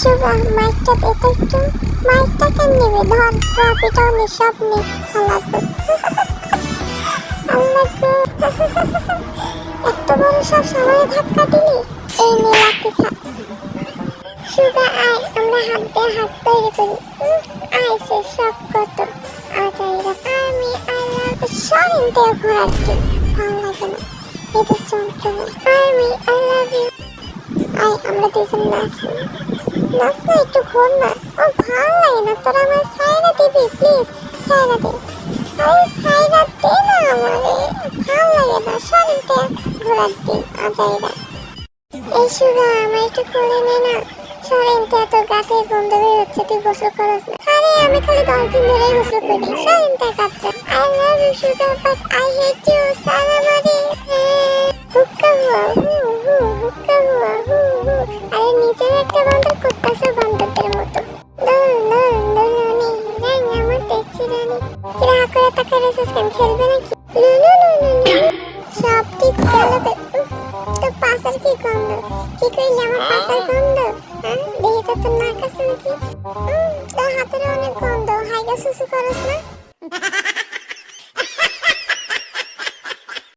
শুভা মাইকটা তো একটু মাইকটা কেন নেবে? ধর ট্রফিটাও নে সব নে আল্লাহ গো। আল্লাহ গো। এত বড় সব সামনে ধাক্কা দিলি? এই লাঠি খা। শুভা আয়, আমরা হাত হাত তৈরি করি। আয় সে সব কত আজাইরা আমি সরিন দিয়ে ঘোরার কি ভালো লাগে না। এদের যন্ত্রণা। আর্মি আই আয় আমরা দুজন নাচি। নাচ না একটু ঘোর না ও, ভালো লাগে না। তোরা আমার সাইরা দিবি প্লিজ সাইরা দে। আরে সাইরা দে না আমারে। ভালো লাগে না দিয়ে ঘোরার দিন, আজাইরা। এই সুগা আমার একটু কোলে নে না। সরেন এত গাতে গন্ধ বের তুই গোসল করস না। আরে, আমি খালি দশ দিন ধরে গোসল করি। সরেন তে I love you Suga but I hate you সালামারি হুক্কা হুয়া করে তাকে রেসেস কেন খেলবে নাকি? লু লু লু লু সব ঠিক গেল তো। হ্যাঁ না।